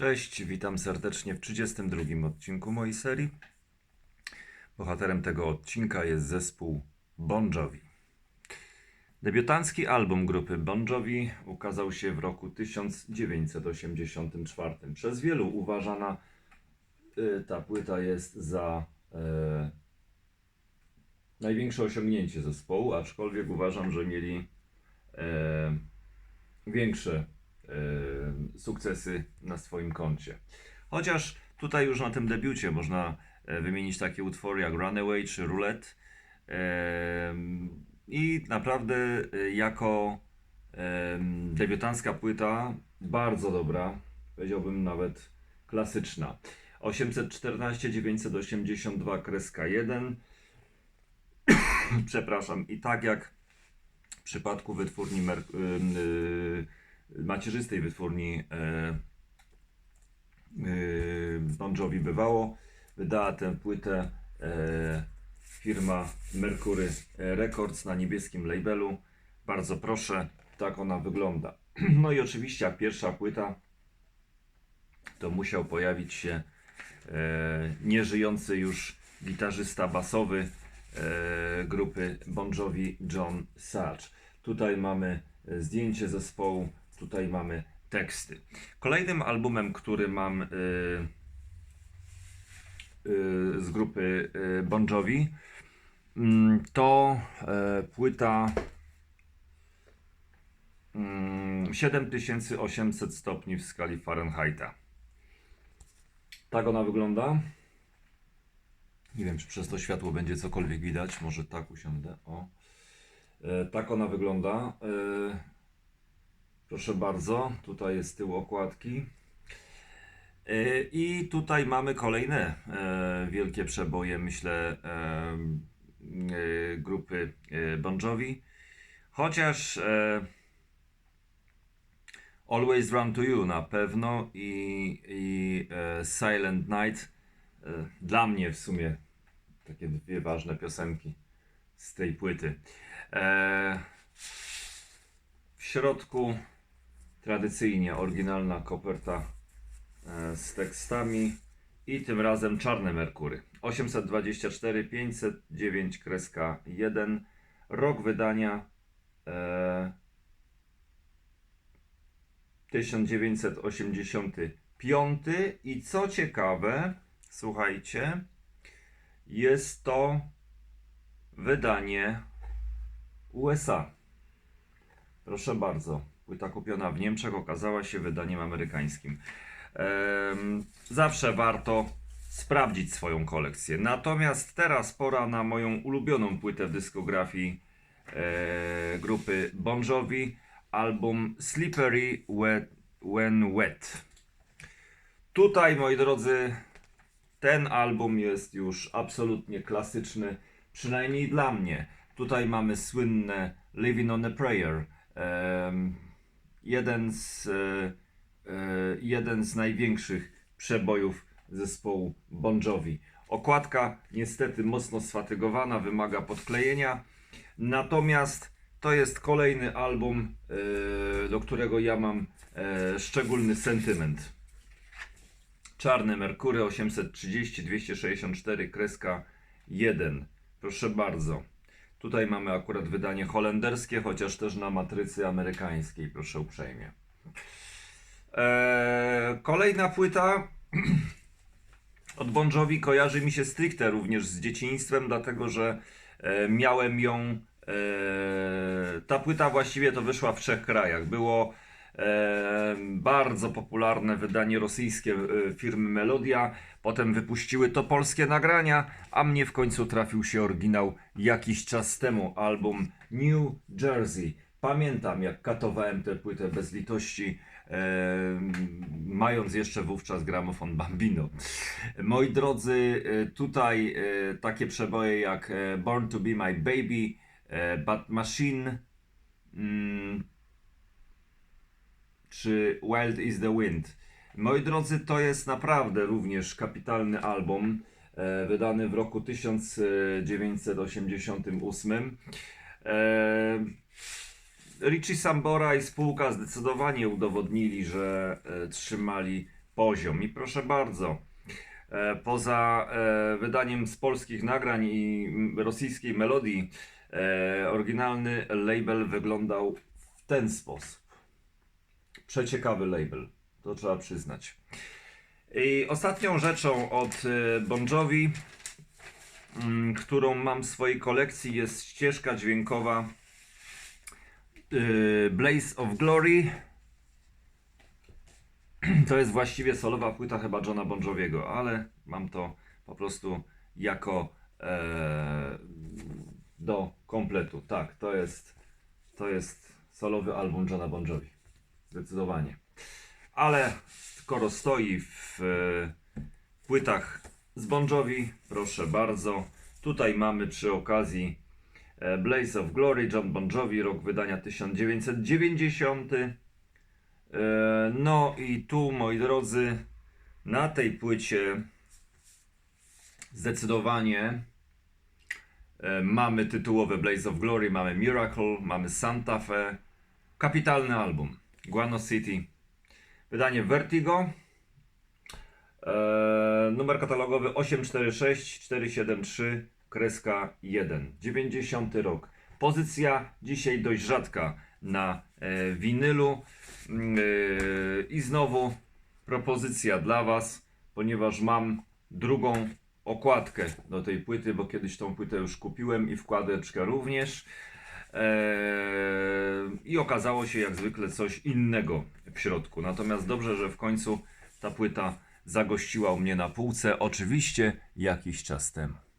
Cześć, witam serdecznie w 32 odcinku mojej serii. Bohaterem tego odcinka jest zespół Bon Jovi. Debiutancki album grupy Bon Jovi ukazał się w roku 1984. Przez wielu uważana y, ta płyta jest za e, największe osiągnięcie zespołu, aczkolwiek uważam, że mieli e, większe e, sukcesy na swoim koncie. Chociaż tutaj już na tym debiucie można e, wymienić takie utwory jak Runaway czy Roulette. I naprawdę e, jako debiutancka płyta bardzo dobra, powiedziałbym nawet klasyczna. 814 982 kreska 1 przepraszam i tak jak w przypadku wytwórni Mer- ym, y, macierzystej wytwórni e, y, Bon Jovi bywało, wydała tę płytę e, firma Mercury Records na niebieskim labelu. Bardzo proszę, tak ona wygląda. No i oczywiście jak pierwsza płyta to musiał pojawić się e, nieżyjący już gitarzysta basowy e, grupy Bon Jovi John Such. Tutaj mamy e, zdjęcie zespołu, tutaj mamy teksty. Kolejnym albumem, który mam e, e, z grupy e, Bon Jovi mm, to e, płyta mm, 7800 stopni w skali Fahrenheita. Tak ona wygląda. Nie wiem, czy przez to światło będzie cokolwiek widać. Może tak usiądę. O. E, tak ona wygląda. Proszę bardzo. Tutaj jest tył okładki. E, I tutaj mamy kolejne e, wielkie przeboje, myślę, e, grupy Bon Jovi. Chociaż Always Run to You na pewno i, i Silent Night dla mnie w sumie takie dwie ważne piosenki z tej płyty. W środku tradycyjnie oryginalna koperta e, z tekstami i tym razem czarne Merkury. 824 509 kreska 1 rok wydania e, 1985 i co ciekawe, słuchajcie, jest to wydanie USA. Proszę bardzo, płyta kupiona w Niemczech okazała się wydaniem amerykańskim. Zawsze warto sprawdzić swoją kolekcję. Natomiast teraz pora na moją ulubioną płytę w dyskografii e, grupy Bon Jovi, album Slippery When Wet. Tutaj, moi drodzy, ten album jest już absolutnie klasyczny, przynajmniej dla mnie. Tutaj mamy słynne Living on a Prayer. Jeden, z, e, e, jeden z największych przebojów zespołu Bon Jovi. Okładka niestety mocno sfatygowana, wymaga podklejenia. Natomiast to jest kolejny album, e, do którego ja mam e, szczególny sentyment. Czarne Merkury 830 264 kreska 1. Proszę bardzo. Tutaj mamy akurat wydanie holenderskie, chociaż też na matrycy amerykańskiej, proszę uprzejmie. Eee, kolejna płyta od Bon Jovi kojarzy mi się stricte również z dzieciństwem, dlatego że e, miałem ją. E, ta płyta właściwie to wyszła w trzech krajach. Było bardzo popularne wydanie rosyjskie e, firmy Melodia, potem wypuściły to polskie nagrania, a mnie w końcu trafił się oryginał jakiś czas temu, album New Jersey. Pamiętam, jak katowałem tę płytę bez litości, e, mając jeszcze wówczas gramofon Bambino. Moi drodzy, e, tutaj e, takie przeboje jak e, Born to be my baby, e, Bad Machine, mm, czy Wild is the Wind. Moi drodzy, to jest naprawdę również kapitalny album, e, wydany w roku 1988. E, Richie Sambora i spółka zdecydowanie udowodnili, że e, trzymali poziom. I proszę bardzo, e, poza e, wydaniem z polskich nagrań i rosyjskiej melodii, e, oryginalny label wyglądał w ten sposób. Przeciekawy label, to trzeba przyznać. I ostatnią rzeczą od e, Bon Jovi, mm, którą mam w swojej kolekcji, jest ścieżka dźwiękowa e, Blaze of Glory. To jest właściwie solowa płyta chyba Johna Bon Joviego, ale mam to po prostu jako e, do kompletu. Tak, to jest, to jest solowy album Johna Bon Jovi. Zdecydowanie. Ale skoro stoi w płytach z Bon proszę bardzo. Tutaj mamy przy okazji e, Blaze of Glory, John Bon rok wydania 1990. E, No i tu, moi drodzy, na tej płycie zdecydowanie e, mamy tytułowe Blaze of Glory, mamy Miracle, mamy Santa Fe. Kapitalny album. Guano City. Wydanie Vertigo. E, numer katalogowy 846 473 kreska 1. 90 rok. Pozycja dzisiaj dość rzadka na e, winylu. Mm, e, I znowu propozycja dla Was, ponieważ mam drugą okładkę do tej płyty, bo kiedyś tą płytę już kupiłem i wkładeczkę również. Eee, I okazało się jak zwykle coś innego w środku. Natomiast dobrze, że w końcu ta płyta zagościła u mnie na półce, oczywiście jakiś czas temu.